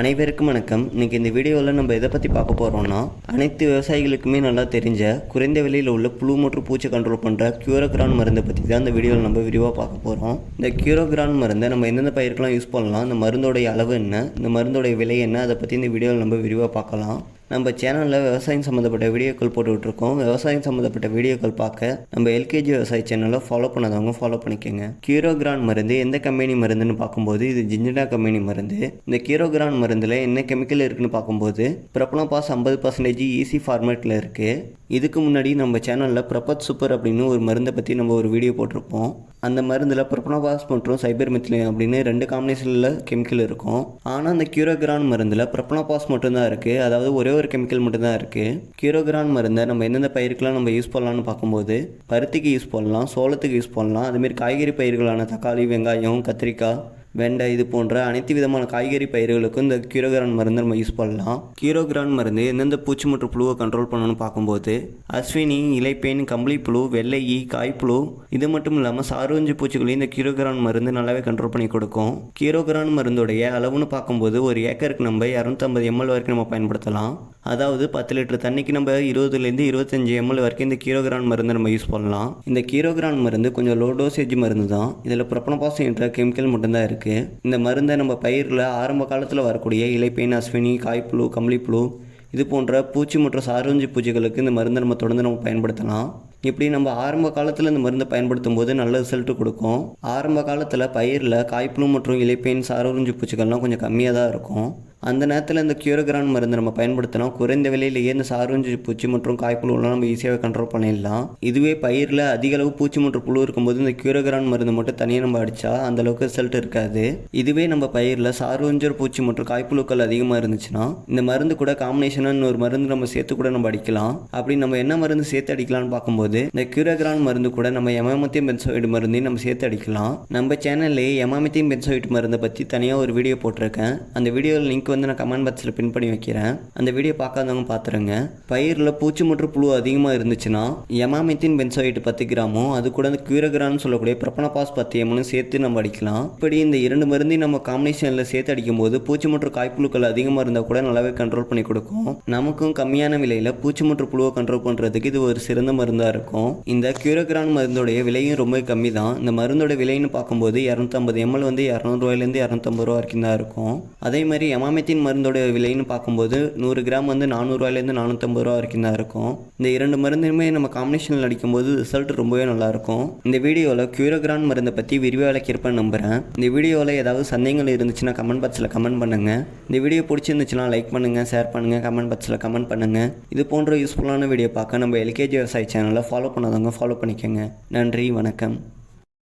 அனைவருக்கும் வணக்கம். இன்னைக்கு இந்த வீடியோவில் நம்ம எதை பற்றி பார்க்க போகிறோம்னா அனைத்து விவசாயிகளுக்குமே நல்லா தெரிஞ்ச குறைந்த விலையில் உள்ள புழு மற்றும் பூச்சி கண்ட்ரோல் பண்ணுற கியூரோகிரான் மருந்தை பற்றி தான் இந்த வீடியோவில் நம்ம விரிவாக பார்க்க போகிறோம் இந்த கியூரோகிரான் மருந்தை நம்ம எந்தெந்த பயிருக்கெல்லாம் யூஸ் பண்ணலாம் இந்த மருந்தோடைய அளவு என்ன இந்த மருந்தோடைய விலை என்ன அதை பற்றி இந்த வீடியோவில் நம்ம விரிவாக பார்க்கலாம். நம்ம சேனலில் விவசாயம் சம்மந்தப்பட்ட வீடியோக்கள் போட்டுக்கிட்டு இருக்கோம் விவசாயம் சம்மந்தப்பட்ட வீடியோக்கள் பார்க்க நம்ம எல்கேஜி விவசாய சேனலை ஃபாலோ பண்ணாதவங்க ஃபாலோ பண்ணிக்கோங்க. கீரோகிரான் மருந்து எந்த கம்பெனி மருந்துன்னு பார்க்கும்போது இது ஜிஞ்சினா கம்பெனி மருந்து. இந்த கீரோகிரான் மருந்தில் என்ன கெமிக்கல் இருக்குன்னு பார்க்கும்போது பிரபலம் பாஸ் ஐம்பது பர்சன்டேஜ் ஈஸி ஃபார்மேட்டில் இருக்குது இதுக்கு முன்னாடி நம்ம சேனலில் பிரபத் சூப்பர் அப்படின்னு ஒரு மருந்தை பற்றி நம்ம ஒரு வீடியோ போட்டிருப்போம். அந்த மருந்தில் பிரபனோபாஸ் மற்றும் சைபர் மித்லின் அப்படின்னு ரெண்டு காம்பினேஷனில் கெமிக்கல் இருக்கும். ஆனால் அந்த கியூரோகிரான் மருந்தில் பிரபனோபாஸ் மட்டும்தான் இருக்குது அதாவது ஒரே ஒரு கெமிக்கல் மட்டும்தான் இருக்குது கியூரோகிரான் மருந்தை நம்ம எந்தெந்த பயிருக்கெலாம் நம்ம யூஸ் பண்ணலாம்னு பார்க்கும்போது பருத்திக்கு யூஸ் பண்ணலாம் சோளத்துக்கு யூஸ் பண்ணலாம். அதுமாரி காய்கறி பயிர்களான தக்காளி வெங்காயம் கத்திரிக்காய் வெண்டை இது போன்ற அனைத்து விதமான காய்கறி பயிர்களுக்கும் இந்த கீரோகிரான் மருந்து நம்ம யூஸ் பண்ணலாம். கீரோகிரான் மருந்து எந்தெந்த பூச்சி மற்றும் புழுவை கண்ட்ரோல் பண்ணணும்னு பார்க்கும்போது அஸ்வினி இலைப்பேன் கம்பளி புழு வெள்ளை ஈ காய்ப்புழு இது மட்டும் இல்லாமல் சாரோஞ்சி பூச்சிகளையும் இந்த கீரோகிரான் மருந்து நல்லாவே கண்ட்ரோல் பண்ணி கொடுக்கும். கீரோகிரான் மருந்துடைய அளவுன்னு பார்க்கும்போது ஒரு ஏக்கருக்கு நம்ம இரநூத்தம்பது எம்எல் வரைக்கும் நம்ம பயன்படுத்தலாம். அதாவது பத்து லிட்டர் தண்ணிக்கு நம்ம இருபதுலேருந்து இருபத்தஞ்சி எம்எல் வரைக்கும் இந்த கீரோகிரான் மருந்து நம்ம யூஸ் பண்ணலாம். இந்த கீரோகிரான் மருந்து கொஞ்சம் லோ டோசேஜ் மருந்து தான். இதில் ப்ரொப்பனபாஸ் என்ற கெமிக்கல் மட்டும்தான் இருக்குது இந்த மருந்தை நம்ம பயிரில் ஆரம்ப காலத்தில் வரக்கூடிய இலைப்பெயின் அஸ்வினி காய்ப்புழு கம்பளிப்புழு இது போன்ற பூச்சி மற்றும் சாரஞ்சி பூச்சிகளுக்கு இந்த மருந்தை நம்ம தொடர்ந்து நம்ம பயன்படுத்தலாம். இப்படி நம்ம ஆரம்ப காலத்தில் இந்த மருந்தை பயன்படுத்தும் போது நல்ல ரிசல்ட் கொடுக்கும். ஆரம்ப காலத்தில் பயிரில் காய்ப்புழு மற்றும் இலைப்பெயின் சாரஞ்சி பூச்சிகள்லாம் கொஞ்சம் கம்மியாக தான் இருக்கும். அந்த நேரத்தில் இந்த கியூரோகிரான் மருந்து நம்ம பயன்படுத்தினா குறைந்த விலையிலேயே இந்த சாரூஞ்சி பூச்சி மற்றும் காய்ப்புழுலாம் நம்ம ஈஸியாக கண்ட்ரோல் பண்ணிடலாம்? இதுவே பயிரில் அதிக அளவு பூச்சி மற்றும் புழு இருக்கும்போது இந்த கியூரோகிரான் மருந்து மட்டும் தனியாக நம்ம அடித்தா அந்த அளவுக்கு ரிசல்ட் இருக்காது. இதுவே நம்ம பயிரில் சாரூஞ்சர் பூச்சி மற்றும் காய்ப்புழுக்கள் அதிகமாக இருந்துச்சுன்னா இந்த மருந்து கூட காம்பினேஷனாக இன்னொரு மருந்து நம்ம சேர்த்து கூட நம்ம அடிக்கலாம். அப்படி நம்ம என்ன மருந்து சேர்த்து அடிக்கலாம்னு பார்க்கும்போது இந்த கியூரோகிரான் மருந்து கூட நம்ம எமாமத்தியம் பென்சோயிட் மருந்தையும் நம்ம சேர்த்து அடிக்கலாம். நம்ம சேனல்லே எமாமத்தியம் பென்சோயிட் மருந்தை பற்றி தனியாக ஒரு வீடியோ போட்டிருக்கேன். அந்த வீடியோவில் லிங்க் வந்து நான் கமெண்ட் பாக்ஸில் பின் பண்ணி வைக்கிறேன். அந்த வீடியோ பார்க்காதவங்க பார்த்துருங்க பயிரில் பூச்சி மற்றும் புழு அதிகமாக இருந்துச்சுன்னா எமாமித்தின் பென்சோயிட் பத்து கிராமும் அது கூட அந்த கியூரகிரான்னு சொல்லக்கூடிய பிரபனபாஸ் பத்து எம்எலும் சேர்த்து நம்ம அடிக்கலாம். இப்படி இந்த இரண்டு மருந்தையும் நம்ம காம்பினேஷனில் சேர்த்து அடிக்கும்போது பூச்சி மற்றும் காய்ப்புழுக்கள் அதிகமாக இருந்தால் கூட நல்லாவே கண்ட்ரோல் பண்ணி கொடுக்கும். நமக்கும் கம்மியான விலையில் பூச்சி மற்றும் புழுவை கண்ட்ரோல் பண்ணுறதுக்கு இது ஒரு சிறந்த மருந்தாக இருக்கும். இந்த கியூரகிரான் மருந்தோடைய விலையும் ரொம்ப கம்மி தான் இந்த மருந்தோட விலைன்னு பார்க்கும்போது இரநூத்தம்பது எம்எல் வந்து இரநூறுவாயிலேருந்து இரநூத்தம்பது ரூபா வரைக்கும் தான் இருக்கும். அதே மாதிரி எமாமெத்தின் மருந்தோட விலைன்னு பார்க்கும்போது நூறு கிராம் வந்து நானூறுவாயிலேருந்து நானூற்றம்பது ரூபா வரைக்கும் தான் இருக்கும். இந்த இரண்டு மருந்துமே நம்ம காம்பினேஷனில் அடிக்கும்போது ரிசல்ட் ரொம்பவே நல்லாயிருக்கும். இந்த வீடியோவில் கியூரோகிரான் மருந்தை பற்றி விரிவாக விளக்கியிருப்பேன்னு நம்புகிறேன் இந்த வீடியோவில் ஏதாவது சந்தேகங்கள் இருந்துச்சுன்னா கமெண்ட் பாக்ஸில் கமெண்ட் பண்ணுங்கள் இந்த வீடியோ பிடிச்சிருந்துச்சுன்னா லைக் பண்ணுங்கள் ஷேர் பண்ணுங்கள் கமெண்ட் பாக்ஸில் கமெண்ட் பண்ணுங்கள் இது போன்ற யூஸ்ஃபுல்லான வீடியோ பார்க்க நம்ம எல்கேஜி விவசாய சேனலை ஃபாலோ பண்ணாதவங்க ஃபாலோ பண்ணிக்கோங்க. நன்றி வணக்கம்.